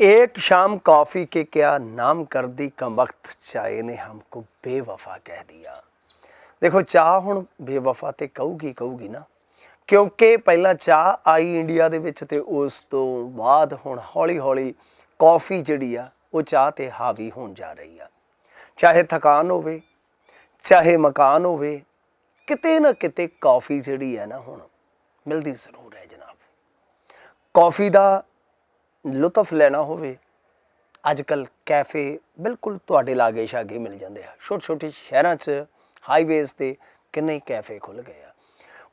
एक शाम कॉफी के क्या नाम कर दी कम वक्त चाय ने हमको ਬੇਵਫਾ ਕਹਿ ਦਿਆ ਦੇਖੋ ਚਾਹ ਹੁਣ ਬੇਵਫਾ ਤੇ ਕਹੂਗੀ ਕਹੂਗੀ ਨਾ ਕਿਉਂਕਿ ਪਹਿਲਾਂ ਚਾਹ ਆਈ ਇੰਡੀਆ ਦੇ ਵਿੱਚ ਤੇ ਉਸ ਤੋਂ ਬਾਅਦ ਹੁਣ ਹੌਲੀ ਹੌਲੀ ਕੌਫੀ ਜਿਹੜੀ ਆ ਉਹ ਚਾਹ ਤੇ ਹਾਵੀ ਹੋਣ ਜਾ ਰਹੀ ਆ ਚਾਹੇ ਥਕਾਨ ਹੋਵੇ ਚਾਹੇ ਮਕਾਨ ਹੋਵੇ ਕਿਤੇ ਨਾ ਕਿਤੇ ਕੌਫੀ ਜਿਹੜੀ ਹੈ ਨਾ ਹੁਣ ਮਿਲਦੀ ਜ਼ਰੂਰ ਹੈ ਜਨਾਬ ਕੌਫੀ ਦਾ ਲੁਤਫ ਲੈਣਾ ਹੋਵੇ ਅੱਜ ਕੱਲ ਕੈਫੇ ਬਿਲਕੁਲ ਤੁਹਾਡੇ ਲਾਗੇ ਛਾਗੇ ਮਿਲ ਜਾਂਦੇ ਆ। ਛੋਟੇ ਛੋਟੇ ਸ਼ਹਿਰਾਂ 'ਚ ਹਾਈਵੇਜ਼ ਤੇ ਕਿੰਨੇ ਕੈਫੇ ਖੁੱਲ ਗਏ ਆ।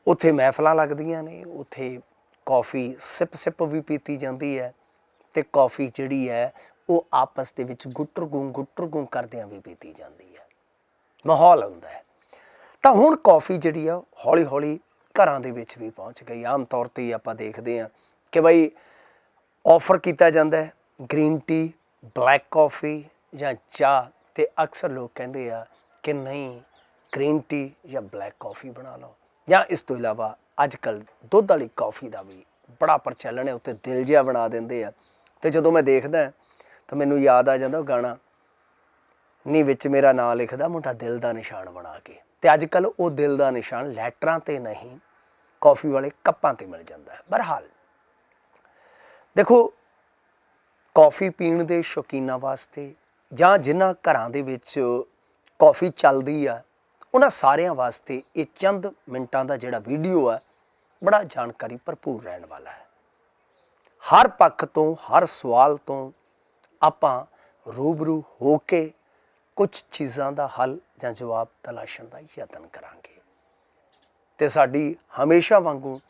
ਉੱਥੇ ਮਹਿਫਲਾਂ ਲੱਗਦੀਆਂ ਨੇ, ਉੱਥੇ ਕਾਫੀ ਸਿਪ ਸਿਪ ਵੀ ਪੀਤੀ ਜਾਂਦੀ ਹੈ ਤੇ ਕਾਫੀ ਜਿਹੜੀ ਹੈ, ਉਹ ਆਪਸ ਦੇ ਵਿੱਚ ਗੁੱਟਰ ਗੁੰ ਗੁੱਟਰ ਗੁੰ ਕਰਦਿਆਂ ਵੀ ਪੀਤੀ ਜਾਂਦੀ ਹੈ। ਮਾਹੌਲ ਹੁੰਦਾ ਹੈ। ਤਾਂ ਹੁਣ ਕਾਫੀ ਜਿਹੜੀ ਆ ਹੌਲੀ ਹੌਲੀ ਘਰਾਂ ਦੇ ਵਿੱਚ ਵੀ ਪਹੁੰਚ ਗਈ। ਆਮ ਤੌਰ ਤੇ ਆਪਾਂ ਦੇਖਦੇ ਆ ਕਿ ਬਈ ਆਫਰ ਕੀਤਾ ਜਾਂਦਾ ਹੈ। ਗ੍ਰੀਨ ਟੀ, ਬਲੈਕ ਕਾਫੀ ਜਾਂ ਚਾਹ ਤੇ ਅਕਸਰ ਲੋਕ ਕਹਿੰਦੇ ਆ ਕਿ ਨਹੀਂ, ਗ੍ਰੀਨ ਟੀ ਜਾਂ ਬਲੈਕ ਕਾਫੀ ਬਣਾ ਲਓ। ਜਾਂ ਇਸ ਤੋਂ ਇਲਾਵਾ ਅੱਜ ਕੱਲ ਦੁੱਧ ਵਾਲੀ ਕਾਫੀ ਦਾ ਵੀ ਬੜਾ ਪ੍ਰਚਲਨ ਹੈ ਉੱਤੇ ਦਿਲ ਜਿਹਾ ਬਣਾ ਦਿੰਦੇ ਆ। ਤੇ ਜਦੋਂ ਮੈਂ ਦੇਖਦਾ ਤਾਂ ਮੈਨੂੰ ਯਾਦ ਆ ਜਾਂਦਾ ਉਹ ਗਾਣਾ, ਨੀ ਵਿੱਚ ਮੇਰਾ ਨਾਂ ਲਿਖਦਾ ਮੁੰਡਾ ਦਿਲ ਦਾ ਨਿਸ਼ਾਨ ਬਣਾ ਕੇ। ਤੇ ਅੱਜ ਕੱਲ ਉਹ ਦਿਲ ਦਾ ਨਿਸ਼ਾਨ ਲੈਟਰਾਂ ਤੇ ਨਹੀਂ, ਕਾਫੀ ਵਾਲੇ ਕੱਪਾਂ ਤੇ ਮਿਲ ਜਾਂਦਾ ਹੈ। ਬਹਰਹਾਲ ਦੇਖੋ, ਕਾਫੀ ਪੀਣ ਦੇ ਸ਼ੌਕੀਨਾਂ ਵਾਸਤੇ ਜਾਂ ਜਿਨ੍ਹਾਂ ਘਰਾਂ ਦੇ ਵਿੱਚ ਕਾਫੀ ਚੱਲਦੀ ਆ, ਉਹਨਾਂ ਸਾਰਿਆਂ ਵਾਸਤੇ ਇਹ ਚੰਦ ਮਿੰਟਾਂ ਦਾ ਜਿਹੜਾ ਵੀਡੀਓ ਆ, ਬੜਾ ਜਾਣਕਾਰੀ ਭਰਪੂਰ ਰਹਿਣ ਵਾਲਾ ਹੈ। ਹਰ ਪੱਖ ਤੋਂ, ਹਰ ਸਵਾਲ ਤੋਂ ਆਪਾਂ ਰੂਬਰੂ ਹੋ ਕੇ ਕੁਝ ਚੀਜ਼ਾਂ ਦਾ ਹੱਲ ਜਾਂ ਜਵਾਬ ਤਲਾਸ਼ਣ ਦਾ ਯਤਨ ਕਰਾਂਗੇ। ਤੇ ਸਾਡੀ ਹਮੇਸ਼ਾ ਵਾਂਗੂ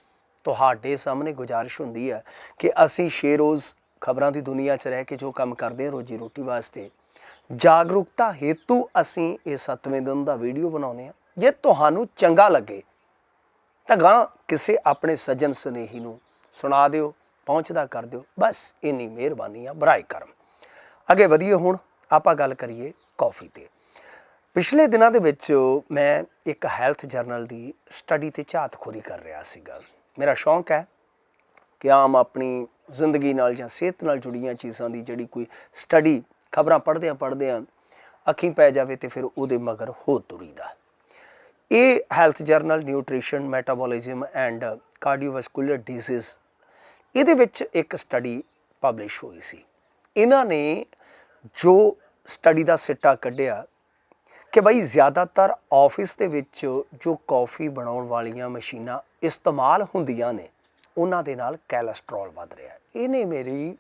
ਤੁਹਾਡੇ ਸਾਹਮਣੇ ਗੁਜ਼ਾਰਿਸ਼ ਹੁੰਦੀ ਹੈ ਕਿ ਅਸੀਂ ਸ਼ੇਰੋਜ਼ ਖਬਰਾਂ ਦੀ ਦੁਨੀਆ 'ਚ ਰਹਿ ਕੇ ਜੋ ਕੰਮ ਕਰਦੇ ਹਾਂ, ਰੋਜੀ ਰੋਟੀ ਵਾਸਤੇ। ਜਾਗਰੂਕਤਾ ਹੇਤੂ ਅਸੀਂ ਇਹ ਸੱਤਵੇਂ ਦਿਨ ਦਾ ਵੀਡੀਓ ਬਣਾਉਂਦੇ ਹਾਂ। ਜੇ ਤੁਹਾਨੂੰ ਚੰਗਾ ਲੱਗੇ, ਤਾਂ ਗਾਂ ਕਿਸੇ ਆਪਣੇ ਸੱਜਣ ਸੁਨੇਹੀ ਨੂੰ ਸੁਣਾ ਦਿਓ, ਪਹੁੰਚਦਾ ਕਰ ਦਿਓ। ਬਸ ਇੰਨੀ ਮਿਹਰਬਾਨੀ ਆ ਬਰਾਏ ਕਰਮ। ਅੱਗੇ ਵਧੀਏ ਹੁਣ ਆਪਾਂ ਗੱਲ ਕਰੀਏ ਕਾਫੀ ਤੇ। ਪਿਛਲੇ ਦਿਨਾਂ ਦੇ ਵਿੱਚ ਮੈਂ ਇੱਕ ਹੈਲਥ ਜਰਨਲ ਦੀ ਸਟੱਡੀ ਤੇ ਝਾਤਖੋਰੀ ਕਰ ਰਿਹਾ ਸੀਗਾ। ਮੇਰਾ ਸ਼ੌਂਕ ਹੈ ਕਿ ਆਮ ਆਪਣੀ ਜ਼ਿੰਦਗੀ ਨਾਲ ਜਾਂ ਸਿਹਤ ਨਾਲ ਜੁੜੀਆਂ ਚੀਜ਼ਾਂ ਦੀ ਜਿਹੜੀ ਕੋਈ ਸਟੱਡੀ ਖਬਰਾਂ ਪੜ੍ਹਦੇ ਆ ਪੜ੍ਹਦੇ ਆ ਅੱਖੀਂ ਪੈ ਜਾਵੇ ਤੇ ਫਿਰ ਉਹਦੇ ਮਗਰ ਹੋ ਤੁਰੀਦਾ ਇਹ health journal, nutrition, metabolism and cardiovascular disease ਇਹਦੇ ਵਿੱਚ ਇੱਕ ਸਟੱਡੀ ਪਬਲਿਸ਼ ਹੋਈ ਸੀ। ਇਹਨਾਂ ਨੇ ਜੋ ਸਟੱਡੀ ਦਾ ਸਿੱਟਾ ਕੱਢਿਆ ਕਿ ਬਈ ਜ਼ਿਆਦਾਤਰ ਆਫਿਸ ਦੇ ਵਿੱਚ ਜੋ ਕਾਫੀ ਬਣਾਉਣ ਵਾਲੀਆਂ ਮਸ਼ੀਨਾਂ ਇਸਤੇਮਾਲ ਹੁੰਦੀਆਂ ਨੇ, ਉਹਨਾਂ ਦੇ ਨਾਲ ਕੋਲੇਸਟ੍ਰੋਲ ਵੱਧ ਰਿਹਾ ਹੈ। ਇਹਨੇ ਮੇਰੀ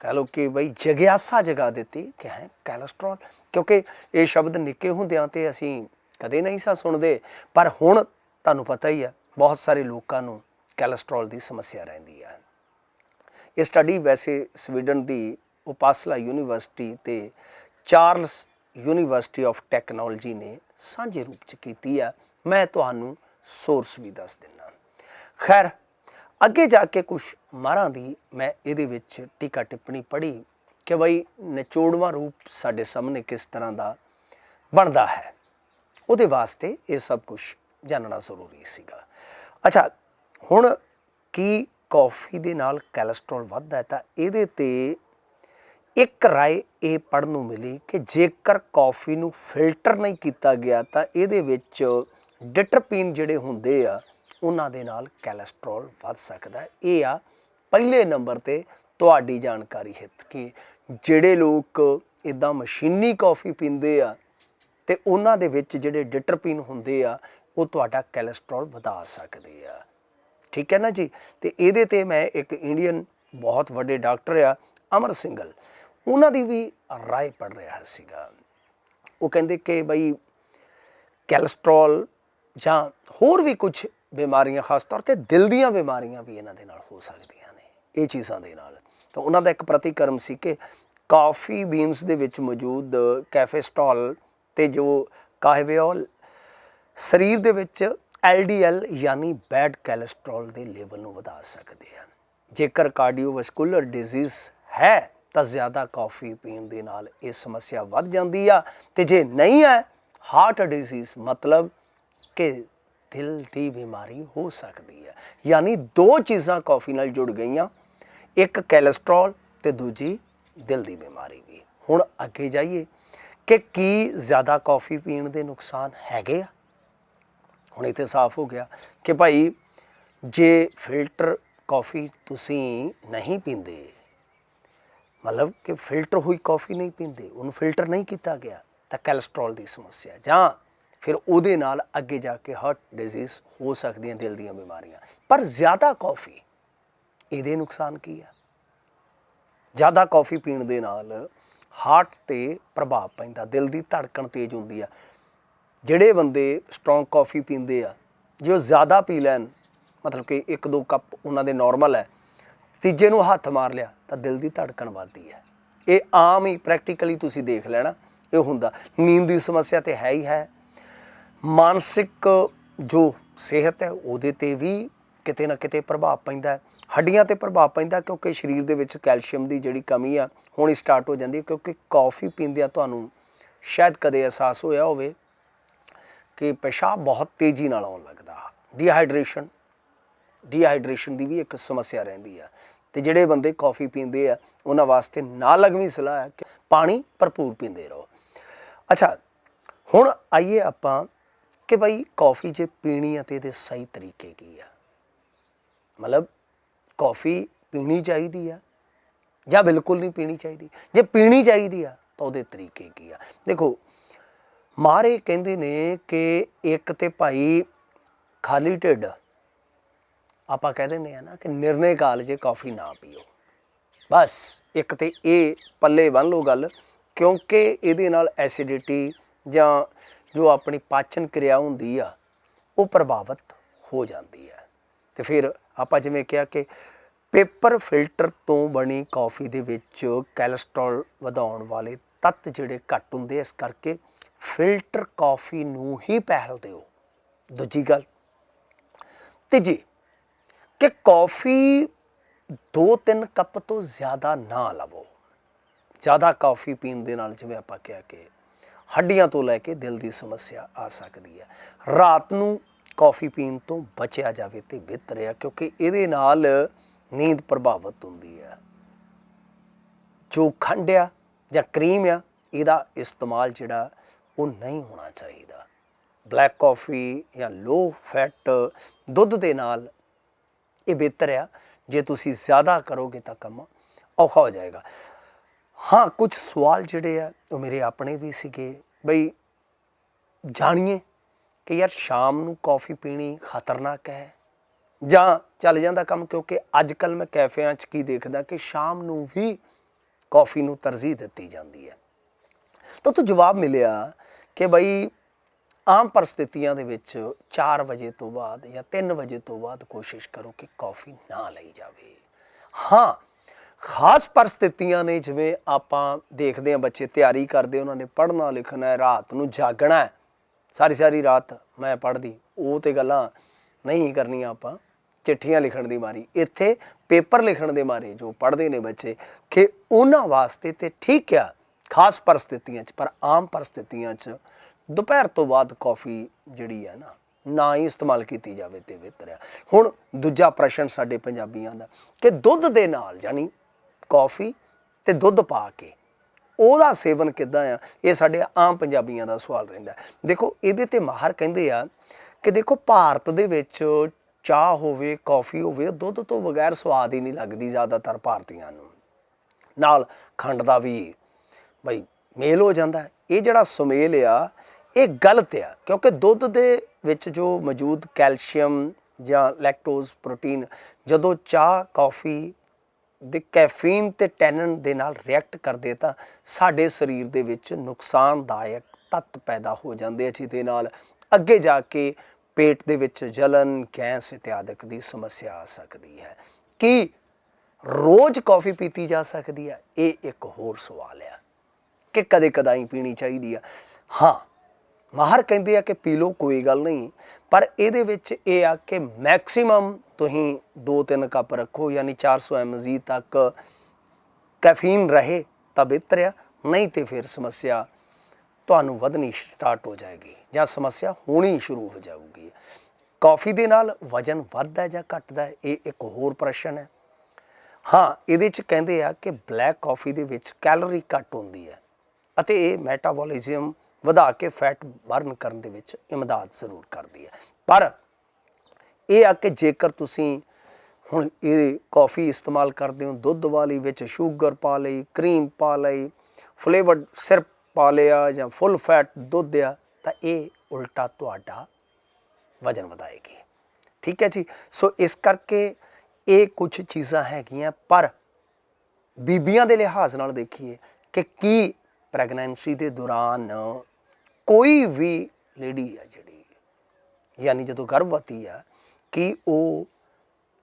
ਕਹ ਲਓ ਕਿ ਬਈ ਜਗਿਆਸਾ ਜਗਾ ਦਿੱਤੀ ਕਿ ਹੈ ਕੋਲੇਸਟ੍ਰੋਲ ਕਿਉਂਕਿ ਇਹ ਸ਼ਬਦ ਨਿੱਕੇ ਹੁੰਦਿਆਂ ਤੇ ਅਸੀਂ ਕਦੇ ਨਹੀਂ ਸਾ ਸੁਣਦੇ, ਪਰ ਹੁਣ ਤੁਹਾਨੂੰ ਪਤਾ ਹੀ ਹੈ, ਬਹੁਤ ਸਾਰੇ ਲੋਕਾਂ ਨੂੰ ਕੋਲੇਸਟ੍ਰੋਲ ਦੀ ਸਮੱਸਿਆ ਰਹਿੰਦੀ ਹੈ ਇਹ ਸਟੱਡੀ ਵੈਸੇ ਸਵੀਡਨ ਦੀ ਉਪਾਸਲਾ ਯੂਨੀਵਰਸਿਟੀ ਤੇ ਚਾਰਲਸ ਯੂਨੀਵਰਸਿਟੀ ਆਫ ਟੈਕਨੋਲੋਜੀ ਨੇ ਸਾਂਝੇ ਰੂਪ ਚ ਕੀਤੀ ਆ ਮੈਂ ਤੁਹਾਨੂੰ ਸੋਰਸ ਵੀ ਦੱਸ ਦਿੰਦਾ। ਖੈਰ, ਅੱਗੇ ਜਾ ਕੇ ਕੁਝ ਮਾਰਾਂ ਦੀ ਮੈਂ ਇਹਦੇ ਵਿੱਚ ਟੀਕਾ ਟਿੱਪਣੀ ਪੜ੍ਹੀ ਕਿ ਬਈ ਨਿਚੋੜਵਾਂ ਰੂਪ ਸਾਡੇ ਸਾਹਮਣੇ ਕਿਸ ਤਰ੍ਹਾਂ ਦਾ ਬਣਦਾ ਹੈ। ਉਹਦੇ ਵਾਸਤੇ ਇਹ ਸਭ ਕੁਝ ਜਾਣਨਾ ਜ਼ਰੂਰੀ ਸੀਗਾ। ਅੱਛਾ, ਹੁਣ ਕੀ ਕਾਫੀ ਦੇ ਨਾਲ ਕੋਲੇਸਟ੍ਰੋਲ ਵੱਧਦਾ ਹੈ ਤਾਂ ਇਹਦੇ ਤੇ ਇੱਕ ਰਾਏ ਇਹ ਪੜਨ ਨੂੰ ਮਿਲੀ ਕਿ ਜੇਕਰ ਕਾਫੀ ਨੂੰ ਫਿਲਟਰ ਨਹੀਂ ਕੀਤਾ ਗਿਆ ਤਾਂ ਇਹਦੇ ਵਿੱਚ ਡਿਟਰਪੀਨ ਜਿਹੜੇ ਹੁੰਦੇ ਆ, ਉਹਨਾਂ ਦੇ ਨਾਲ ਕੋਲੇਸਟ੍ਰੋਲ ਵੱਧ ਸਕਦਾ ਇਹ ਆ, ਪਹਿਲੇ ਨੰਬਰ ਤੇ ਤੁਹਾਡੀ ਜਾਣਕਾਰੀ ਹਿੱਤ ਕਿ ਜਿਹੜੇ ਲੋਕ ਇਦਾਂ ਮਸ਼ੀਨੀ ਕਾਫੀ ਪੀਂਦੇ ਆ, ਤੇ ਉਹਨਾਂ ਦੇ ਵਿੱਚ ਜਿਹੜੇ ਡਿਟਰਪੀਨ ਹੁੰਦੇ ਆ, ਉਹ ਤੁਹਾਡਾ ਕੋਲੇਸਟ੍ਰੋਲ ਵਧਾ ਸਕਦੇ ਆ। ਠੀਕ ਹੈ ਨਾ ਜੀ? ਤੇ ਇਹਦੇ ਤੇ ਮੈਂ ਇੱਕ ਇੰਡੀਅਨ ਬਹੁਤ ਵੱਡੇ ਡਾਕਟਰ ਆ, ਅਮਰ ਸਿੰਘਲ ਉਹਨਾਂ ਦੀ ਵੀ ਰਾਏ ਪੜ ਰਿਹਾ ਸੀਗਾ। ਉਹ ਕਹਿੰਦੇ ਕਿ ਬਈ ਕੋਲੇਸਟ੍ਰੋਲ ਜਾਂ ਹੋਰ ਵੀ ਕੁਝ ਬਿਮਾਰੀਆਂ, ਖਾਸ ਤੌਰ ਤੇ ਦਿਲ ਦੀਆਂ ਬਿਮਾਰੀਆਂ ਵੀ ਇਹਨਾਂ ਦੇ ਨਾਲ ਹੋ ਸਕਦੀਆਂ ਨੇ, ਇਹ ਚੀਜ਼ਾਂ ਦੇ ਨਾਲ। ਤਾਂ ਉਹਨਾਂ ਦਾ ਇੱਕ ਪ੍ਰਤੀਕਰਮ ਸੀ ਕਿ ਕਾਫੀ ਬੀਨਸ ਦੇ ਵਿੱਚ ਮੌਜੂਦ ਕੈਫੇਸਟੋਲ ਤੇ ਜੋ ਕਾਹਵੇਓਲ ਸਰੀਰ ਦੇ ਵਿੱਚ LDL ਯਾਨੀ ਬੈਡ ਕੋਲੇਸਟ੍ਰੋਲ ਦੇ ਲੈਵਲ ਨੂੰ ਵਧਾ ਸਕਦੇ ਹਨ। ਜੇਕਰ ਕਾਰਡੀਓਵੈਸਕੂਲਰ ਡਿਜ਼ੀਜ਼ ਹੈ, ਤਾਂ ਜ਼ਿਆਦਾ ਕਾਫੀ ਪੀਣ ਦੇ ਨਾਲ ਇਹ ਸਮੱਸਿਆ ਵੱਧ ਜਾਂਦੀ ਆ। ਤੇ ਜੇ ਨਹੀਂ ਹੈ, ਹਾਰਟ ਡਿਜ਼ੀਜ਼ ਮਤਲਬ ਕਿ ਦਿਲ ਦੀ ਬਿਮਾਰੀ ਹੋ ਸਕਦੀ ਹੈ। ਯਾਨੀ ਦੋ ਚੀਜ਼ਾਂ ਕਾਫੀ ਨਾਲ ਜੁੜ ਗਈਆਂ, ਇੱਕ ਕੋਲੇਸਟ੍ਰੋਲ ਤੇ ਦੂਜੀ ਦਿਲ ਦੀ ਬਿਮਾਰੀ ਵੀ। ਹੁਣ ਅੱਗੇ ਜਾਈਏ ਕਿ ਕੀ ਜ਼ਿਆਦਾ ਕਾਫੀ ਪੀਣ ਦੇ ਨੁਕਸਾਨ ਹੈਗੇ ਆ? ਹੁਣ ਇੱਥੇ ਸਾਫ਼ ਹੋ ਗਿਆ ਕਿ ਭਾਈ ਜੇ ਫਿਲਟਰ ਕਾਫੀ ਤੁਸੀਂ ਨਹੀਂ ਪੀਂਦੇ, ਮਤਲਬ ਕਿ ਫਿਲਟਰ ਹੋਈ ਕਾਫੀ ਨਹੀਂ ਪੀਂਦੇ, ਉਹਨੂੰ ਫਿਲਟਰ ਨਹੀਂ ਕੀਤਾ ਗਿਆ, ਤਾਂ ਕੋਲੇਸਟ੍ਰੋਲ ਦੀ ਸਮੱਸਿਆ। ਜਾਂ ਫਿਰ ਉਹਦੇ ਨਾਲ ਅੱਗੇ ਜਾ ਕੇ ਹਾਰਟ ਡਿਜ਼ੀਜ਼ ਹੋ ਸਕਦੀਆਂ, ਦਿਲ ਦੀਆਂ ਬਿਮਾਰੀਆਂ। ਪਰ ਜ਼ਿਆਦਾ ਕਾਫੀ ਇਹਦੇ ਨੁਕਸਾਨ ਕੀ ਆ? ਜ਼ਿਆਦਾ ਕਾਫੀ ਪੀਣ ਦੇ ਨਾਲ ਹਾਰਟ ਤੇ ਪ੍ਰਭਾਵ ਪੈਂਦਾ, ਦਿਲ ਦੀ ਧੜਕਣ ਤੇਜ਼ ਹੁੰਦੀ ਆ। ਜਿਹੜੇ ਬੰਦੇ ਸਟਰੋਂਗ ਕਾਫੀ ਪੀਂਦੇ ਆ, ਜੇ ਉਹ ਜ਼ਿਆਦਾ ਪੀ ਲੈਣ, ਮਤਲਬ ਕਿ ਇੱਕ ਦੋ ਕੱਪ ਉਹਨਾਂ ਦੇ ਨਾਰਮਲ ਹੈ, ਤੀਜੇ ਨੂੰ ਹੱਥ ਮਾਰ ਲਿਆ, ਤਾਂ ਦਿਲ ਦੀ ਧੜਕਣ ਵੱਧਦੀ ਹੈ। ਇਹ ਆਮ ਹੀ ਪ੍ਰੈਕਟੀਕਲੀ ਤੁਸੀਂ ਦੇਖ ਲੈਣਾ, ਇਹ ਹੁੰਦਾ। ਨੀਂਦ ਦੀ ਸਮੱਸਿਆ ਤੇ ਹੈ ਹੀ ਹੈ। ਮਾਨਸਿਕ ਜੋ ਸਿਹਤ ਹੈ, ਉਹਦੇ ਤੇ ਵੀ ਕਿਤੇ ਨਾ ਕਿਤੇ ਪ੍ਰਭਾਵ ਪੈਂਦਾ ਹੱਡੀਆਂ ਤੇ ਪ੍ਰਭਾਵ ਪੈਂਦਾ ਕਿਉਂਕਿ ਸਰੀਰ ਦੇ ਵਿੱਚ ਕੈਲਸ਼ੀਅਮ ਦੀ ਜਿਹੜੀ ਕਮੀ ਆ, ਹੋਣੀ ਸਟਾਰਟ ਹੋ ਜਾਂਦੀ ਕਿਉਂਕਿ ਕਾਫੀ ਪੀਂਦਿਆਂ ਤੁਹਾਨੂੰ ਸ਼ਾਇਦ ਕਦੇ ਅਹਿਸਾਸ ਹੋਇਆ ਹੋਵੇ ਕਿ ਪਿਸ਼ਾਬ ਬਹੁਤ ਤੇਜ਼ੀ ਨਾਲ ਆਉਣ ਲੱਗਦਾ। ਡੀਹਾਈਡਰੇਸ਼ਨ ਡੀਹਾਈਡਰੇਸ਼ਨ ਦੀ ਵੀ ਇੱਕ ਸਮੱਸਿਆ ਰਹਿੰਦੀ ਆ। ਤੇ ਜਿਹੜੇ ਬੰਦੇ ਕਾਫੀ ਪੀਂਦੇ ਆ, ਉਹਨਾਂ ਵਾਸਤੇ ਨਾ ਲਗਵੀਂ ਸਲਾਹ ਹੈ ਕਿ ਪਾਣੀ ਭਰਪੂਰ ਪੀਂਦੇ ਰਹੋ। ਅੱਛਾ, ਹੁਣ ਆਈਏ ਆਪਾਂ ਕਿ ਭਾਈ ਕਾਫੀ ਜੇ ਪੀਣੀ ਆ ਤੇ ਇਹਦੇ ਸਹੀ ਤਰੀਕੇ ਕੀ ਆ? ਮਤਲਬ ਕਾਫੀ ਪੀਣੀ ਚਾਹੀਦੀ ਆ ਜਾਂ ਬਿਲਕੁਲ ਨਹੀਂ ਪੀਣੀ ਚਾਹੀਦੀ? ਜੇ ਪੀਣੀ ਚਾਹੀਦੀ ਆ ਤਾਂ ਉਹਦੇ ਤਰੀਕੇ ਕੀ ਆ? ਦੇਖੋ, ਮਾਰੇ ਕਹਿੰਦੇ ਨੇ ਕਿ ਇੱਕ ਤੇ ਭਾਈ ਖਾਲੀ ਢਿੱਡ, ਆਪਾਂ ਕਹਿ ਦਿੰਦੇ ਆ ਨਾ ਕਿ ਨਿਰਣੇ ਕਾਲ ਜੇ ਕਾਫੀ ਨਾ ਪੀਓ। ਬਸ, ਇੱਕ ਤੇ ਇਹ ਪੱਲੇ ਬੰਨ ਲਓ ਗੱਲ, ਕਿਉਂਕਿ ਇਹਦੇ ਨਾਲ ਐਸਿਡਿਟੀ ਜਾਂ ਜੋ ਆਪਣੀ ਪਾਚਨ ਕਿਰਿਆ ਹੁੰਦੀ ਆ, ਉਹ ਪ੍ਰਭਾਵਿਤ ਹੋ ਜਾਂਦੀ ਹੈ। ਤੇ ਫਿਰ ਆਪਾਂ ਜਿਵੇਂ ਕਿਹਾ ਕਿ ਪੇਪਰ ਫਿਲਟਰ ਤੋਂ ਬਣੀ ਕਾਫੀ ਦੇ ਵਿੱਚ ਕੋਲੇਸਟ੍ਰੋਲ ਵਧਾਉਣ ਵਾਲੇ ਤੱਤ ਜਿਹੜੇ ਘੱਟ ਹੁੰਦੇ ਇਸ ਕਰਕੇ ਫਿਲਟਰ ਕਾਫੀ ਨੂੰ ਹੀ ਪਹਿਲ ਦਿਓ। ਦੂਜੀ ਗੱਲ, ਤੀਜੀ, ਕਿ ਕਾਫੀ 2-3 ਕੱਪ ਤੋਂ ਜ਼ਿਆਦਾ ਨਾ ਲਵੋ। ਜ਼ਿਆਦਾ ਕਾਫੀ ਪੀਣ ਦੇ ਨਾਲ ਜਿਵੇਂ ਆਪਾਂ ਕਿਹਾ ਕਿ ਹੱਡੀਆਂ ਤੋਂ ਲੈ ਕੇ ਦਿਲ ਦੀ ਸਮੱਸਿਆ ਆ ਸਕਦੀ ਹੈ। ਰਾਤ ਨੂੰ ਕਾਫੀ ਪੀਣ ਤੋਂ ਬਚਿਆ ਜਾਵੇ ਤੇ ਬਿਹਤਰ ਹੈ, ਕਿਉਂਕਿ ਇਹਦੇ ਨਾਲ ਨੀਂਦ ਪ੍ਰਭਾਵਿਤ ਹੁੰਦੀ ਹੈ। ਜੋ ਖੰਡ ਆ ਜਾਂ ਕਰੀਮ ਆ, ਇਹਦਾ ਇਸਤੇਮਾਲ ਜਿਹੜਾ, ਉਹ ਨਹੀਂ ਹੋਣਾ ਚਾਹੀਦਾ। ਬਲੈਕ ਕਾਫੀ ਜਾਂ ਲੋ ਫੈਟ ਦੁੱਧ ਦੇ ਨਾਲ ਇਹ ਬਿਹਤਰ ਆ। ਜੇ ਤੁਸੀਂ ਜ਼ਿਆਦਾ ਕਰੋਗੇ ਤਾਂ ਕੰਮ ਔਖਾ ਹੋ ਜਾਏਗਾ। ਹਾਂ, ਕੁਝ ਸਵਾਲ ਜਿਹੜੇ ਆ, ਉਹ ਮੇਰੇ ਆਪਣੇ ਵੀ ਸੀਗੇ। ਬਈ ਜਾਣੀਏ ਕਿ ਯਾਰ ਸ਼ਾਮ ਨੂੰ ਕਾਫੀ ਪੀਣੀ ਖਤਰਨਾਕ ਹੈ। ਜਾਂ ਚੱਲ ਜਾਂਦਾ ਕੰਮ, ਕਿਉਂਕਿ ਅੱਜ ਕੱਲ ਮੈਂ ਕੈਫਿਆਂ 'ਚ ਕੀ ਦੇਖਦਾ ਕਿ ਸ਼ਾਮ ਨੂੰ ਵੀ ਕਾਫੀ ਨੂੰ ਤਰਜੀਹ ਦਿੱਤੀ ਜਾਂਦੀ ਹੈ। ਤਾਂ ਤੋਂ ਜਵਾਬ ਮਿਲਿਆ ਕਿ ਬਈ ਆਮ ਪਰਿਸਥਿਤੀਆਂ ਦੇ ਵਿੱਚ 4 ਵਜੇ ਤੋਂ ਬਾਅਦ ਜਾਂ 3 ਵਜੇ ਤੋਂ ਬਾਅਦ ਕੋਸ਼ਿਸ਼ ਕਰੋ ਕਿ ਕਾਫੀ ਨਾ ਲਈ ਜਾਵੇ। ਹਾਂ ਖਾਸ ਪਰਿਸਥਿਤੀਆਂ ਨੇ, ਜਿਵੇਂ ਆਪਾਂ ਦੇਖਦੇ ਹਾਂ ਬੱਚੇ ਤਿਆਰੀ ਕਰਦੇ, ਉਹਨਾਂ ਨੇ ਪੜ੍ਹਨਾ, ਲਿਖਣਾ ਹੈ, ਰਾਤ ਨੂੰ ਜਾਗਣਾ ਹੈ। ਸਾਰੀ ਸਾਰੀ ਰਾਤ ਮੈਂ ਪੜ੍ਹਦੀ, ਉਹ ਤੇ ਗੱਲਾਂ ਨਹੀਂ ਕਰਨੀਆਂ ਆਪਾਂ, ਚਿੱਠੀਆਂ ਲਿਖਣ ਦੀ ਮਾਰੀ। ਇੱਥੇ ਪੇਪਰ ਲਿਖਣ ਦੇ ਮਾਰੇ, ਜੋ ਪੜ੍ਹਦੇ ਨੇ ਬੱਚੇ, ਕਿ ਉਹਨਾਂ ਵਾਸਤੇ ਤੇ ਠੀਕ ਆ, ਖਾਸ ਪਰਿਸਥਿਤੀਆਂ 'ਚ, ਪਰ ਆਮ ਪਰਿਸਥਿਤੀਆਂ 'ਚ ਦੁਪਹਿਰ ਤੋਂ ਬਾਅਦ ਕਾਫੀ ਜਿਹੜੀ ਹੈ ਨਾ ਨਾ ਹੀ ਇਸਤੇਮਾਲ ਕੀਤੀ ਜਾਵੇ ਤੇ ਬਿਹਤਰ ਹੈ ਹੁਣ ਦੂਜਾ ਪ੍ਰਸ਼ਨ ਸਾਡੇ ਪੰਜਾਬੀਆਂ ਦਾ, ਕਿ ਦੁੱਧ ਦੇ ਨਾਲ ਯਾਨੀ ਕਾਫੀ ਤੇ ਦੁੱਧ ਪਾ ਕੇ। ਉਹਦਾ ਸੇਵਨ ਕਿੱਦਾਂ ਆ? ਇਹ ਸਾਡੇ ਆਮ ਪੰਜਾਬੀਆਂ ਦਾ ਸਵਾਲ ਰਹਿੰਦਾ ਦੇਖੋ, ਇਹਦੇ ਤੇ ਮਾਹਰ ਕਹਿੰਦੇ ਆ ਕਿ ਦੇਖੋ, ਭਾਰਤ ਦੇ ਵਿੱਚ ਚਾਹ ਹੋਵੇ, ਕਾਫੀ ਹੋਵੇ ਦੁੱਧ ਤੋਂ ਬਗੈਰ ਸਵਾਦ ਹੀ ਨਹੀਂ ਲੱਗਦੀ ਜ਼ਿਆਦਾਤਰ ਭਾਰਤੀਆਂ ਨੂੰ। ਨਾਲ ਖੰਡ ਦਾ ਵੀ ਬਈ ਮੇਲ ਹੋ ਜਾਂਦਾ ਇਹ ਜਿਹੜਾ ਸੁਮੇਲ ਆ, ਇਹ ਗਲਤ ਆ, ਕਿਉਂਕਿ ਦੁੱਧ ਦੇ ਵਿੱਚ ਜੋ ਮੌਜੂਦ ਕੈਲਸ਼ੀਅਮ ਜਾਂ ਲੈਕਟੋਜ਼, ਪ੍ਰੋਟੀਨ, ਜਦੋਂ ਚਾਹ, ਕਾਫੀ ਦੇ ਕੈਫੀਨ ਤੇ ਟੈਨਨ ਦੇ ਨਾਲ ਰਿਐਕਟ ਕਰਦੇ ਤਾਂ ਸਾਡੇ ਸਰੀਰ ਦੇ ਵਿੱਚ ਨੁਕਸਾਨਦਾਇਕ ਤੱਤ ਪੈਦਾ ਹੋ ਜਾਂਦੇ ਆ, ਜਿਹਦੇ ਨਾਲ ਅੱਗੇ ਜਾ ਕੇ ਪੇਟ ਦੇ ਵਿੱਚ ਜਲਨ, ਗੈਸ ਇਤਿਆਦਿਕ ਦੀ ਸਮੱਸਿਆ ਆ ਸਕਦੀ ਹੈ। ਕੀ ਰੋਜ਼ ਕਾਫੀ ਪੀਤੀ ਜਾ ਸਕਦੀ ਹੈ ਇਹ ਇੱਕ ਹੋਰ ਸਵਾਲ ਆ ਕਿ ਕਦੇ ਕਦਾਈ ਪੀਣੀ ਚਾਹੀਦੀ ਆ। ਹਾਂ, ਮਾਹਰ ਕਹਿੰਦੇ ਆ ਕਿ ਪੀ ਲਓ, ਕੋਈ ਗੱਲ ਨਹੀਂ। ਪਰ ਇਹਦੇ ਵਿੱਚ ਇਹ ਆ ਕਿ ਮੈਕਸਿਮਮ ਤੁਸੀਂ 2-3 ਕੱਪ ਰੱਖੋ, ਯਾਨੀ 400 mg ਤੱਕ ਕੈਫੀਨ ਰਹੇ ਤਾਂ ਬਿਹਤਰ ਆ, ਨਹੀਂ ਤੇ ਫਿਰ ਸਮੱਸਿਆ ਤੁਹਾਨੂੰ ਵਧਣੀ ਸਟਾਰਟ ਹੋ ਜਾਏਗੀ ਜਾਂ ਸਮੱਸਿਆ ਹੋਣੀ ਸ਼ੁਰੂ ਹੋ ਜਾਊਗੀ। ਕਾਫੀ ਦੇ ਨਾਲ ਵਜਨ ਵੱਧਦਾ ਜਾਂ ਘਟਦਾ ਇਹ ਇੱਕ ਹੋਰ ਪ੍ਰਸ਼ਨ ਹੈ। ਹਾਂ, ਇਹਦੇ ਚ ਕਹਿੰਦੇ ਆ ਕਿ ਬਲੈਕ ਕਾਫੀ ਦੇ ਵਿੱਚ ਕੈਲੋਰੀ ਘੱਟ ਹੁੰਦੀ ਹੈ ਅਤੇ ਇਹ ਮੈਟਾਬੋਲਿਜ਼ਮ ਵਧਾ ਕੇ ਫੈਟ ਬਰਨ ਕਰਨ ਦੇ ਵਿੱਚ ਇਮਦਾਦ ਜ਼ਰੂਰ ਕਰਦੀ ਹੈ। ਪਰ ਇਹ ਆ ਕਿ ਜੇਕਰ ਤੁਸੀਂ ਹੁਣ ਇਹ ਕਾਫੀ ਇਸਤੇਮਾਲ ਕਰਦੇ ਹੋ, ਦੁੱਧ ਵਾਲੀ ਵਿੱਚ ਸ਼ੂਗਰ ਪਾ ਲਈ ਕਰੀਮ ਪਾ ਲਈ ਫਲੇਵਰਡ ਸਿਰਪ ਪਾ ਲਿਆ ਜਾਂ ਫੁੱਲ ਫੈਟ ਦੁੱਧ ਆ, ਤਾਂ ਇਹ ਉਲਟਾ ਤੁਹਾਡਾ ਵਜਨ ਵਧਾਏਗੀ। ਠੀਕ ਹੈ ਜੀ? ਸੋ ਇਸ ਕਰਕੇ ਇਹ ਕੁਝ ਚੀਜ਼ਾਂ ਹੈਗੀਆਂ, ਪਰ ਬੀਬੀਆਂ ਦੇ ਲਿਹਾਜ਼ ਨਾਲ ਦੇਖੀਏ ਕਿ ਕੀ ਪ੍ਰੈਗਨੈਂਸੀ ਦੇ ਦੌਰਾਨ ਕੋਈ ਵੀ ਲੇਡੀ ਆ ਜਿਹੜੀ, ਯਾਨੀ ਜਦੋਂ ਗਰਭਵਤੀ ਆ, ਕਿ ਉਹ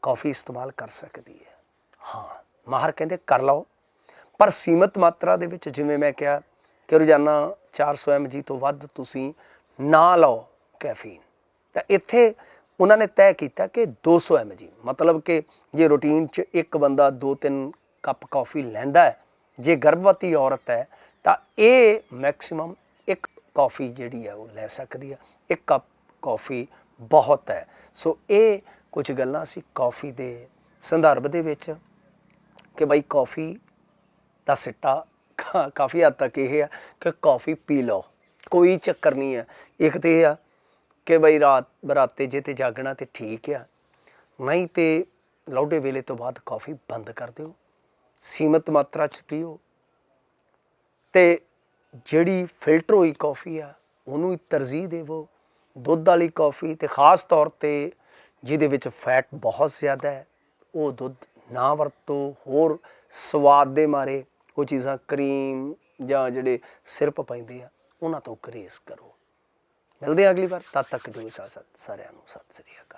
ਕਾਫੀ ਇਸਤੇਮਾਲ ਕਰ ਸਕਦੀ ਹੈ? ਹਾਂ, ਮਾਹਰ ਕਹਿੰਦੇ ਕਰ ਲਓ। ਪਰ ਸੀਮਤ ਮਾਤਰਾ ਦੇ ਵਿੱਚ ਜਿਵੇਂ ਮੈਂ ਕਿਹਾ ਕਿ ਰੋਜ਼ਾਨਾ 400 mg ਤੋਂ ਵੱਧ ਤੁਸੀਂ ਨਾ ਲਓ ਕੈਫੀਨ ਤਾਂ ਇੱਥੇ ਉਹਨਾਂ ਨੇ ਤੈਅ ਕੀਤਾ ਕਿ 200 mg ਮਤਲਬ ਕਿ ਜੇ ਰੂਟੀਨ 'ਚ ਇੱਕ ਬੰਦਾ 2-3 ਕੱਪ ਕਾਫੀ ਲੈਂਦਾ ਹੈ, ਜੇ ਗਰਭਵਤੀ ਔਰਤ ਹੈ, ਤਾਂ ਇਹ ਮੈਕਸਿਮਮ ਇੱਕ ਕਾਫੀ ਜਿਹੜੀ ਹੈ ਉਹ ਲੈ ਸਕਦੀ ਆ। ਇੱਕ ਕੱਪ ਕਾਫੀ ਬਹੁਤ ਹੈ। ਸੋ ਇਹ ਕੁਝ ਗੱਲਾਂ ਸੀ ਕਾਫੀ ਦੇ ਸੰਦਰਭ ਦੇ ਵਿੱਚ ਕਿ ਬਈ ਕਾਫੀ ਦਾ ਸਿੱਟਾ ਕਾਫੀ ਹੱਦ ਤੱਕ ਇਹ ਆ ਕਿ ਕਾਫੀ ਪੀ ਲਓ। ਕੋਈ ਚੱਕਰ ਨਹੀਂ ਹੈ ਇੱਕ ਤੇ ਇਹ ਆ ਕਿ ਬਈ ਰਾਤ, ਬਰਾਤੇ ਜੇ ਤੇ ਜਾਗਣਾ ਤੇ ਠੀਕ ਆ। ਨਹੀਂ ਤੇ ਲੌਡੇ ਵੇਲੇ ਤੋਂ ਬਾਅਦ ਕਾਫੀ ਬੰਦ ਕਰ ਦਿਓ। ਸੀਮਤ ਮਾਤਰਾ ਚ ਪੀਓ। ਤੇ ਜਿਹੜੀ ਫਿਲਟਰ ਹੋਈ ਕਾਫੀ ਆ, ਉਹਨੂੰ ਹੀ ਤਰਜੀਹ ਦੇਵੋ। ਦੁੱਧ ਵਾਲੀ ਕਾਫੀ ਤੇ ਖਾਸ ਤੌਰ ਤੇ ਜਿਹਦੇ ਵਿੱਚ ਫੈਟ ਬਹੁਤ ਜ਼ਿਆਦਾ ਹੈ, ਉਹ ਦੁੱਧ ਨਾ ਵਰਤੋ। ਹੋਰ ਸਵਾਦ ਦੇ ਮਾਰੇ ਉਹ ਚੀਜ਼ਾਂ ਕਰੀਮ ਜਾਂ ਜਿਹੜੇ ਸਿਰਪ ਪੈਂਦੇ ਆ, ਉਹਨਾਂ ਤੋਂ ਗਰੇਸ ਕਰੋ। ਮਿਲਦੇ ਆ ਅਗਲੀ ਵਾਰ। ਤਦ ਤੱਕ ਜੋ ਇਜਾਜ਼ਤ ਸਾਰਿਆਂ ਨੂੰ ਸਤਿ ਸ੍ਰੀ ਅਕਾਲ।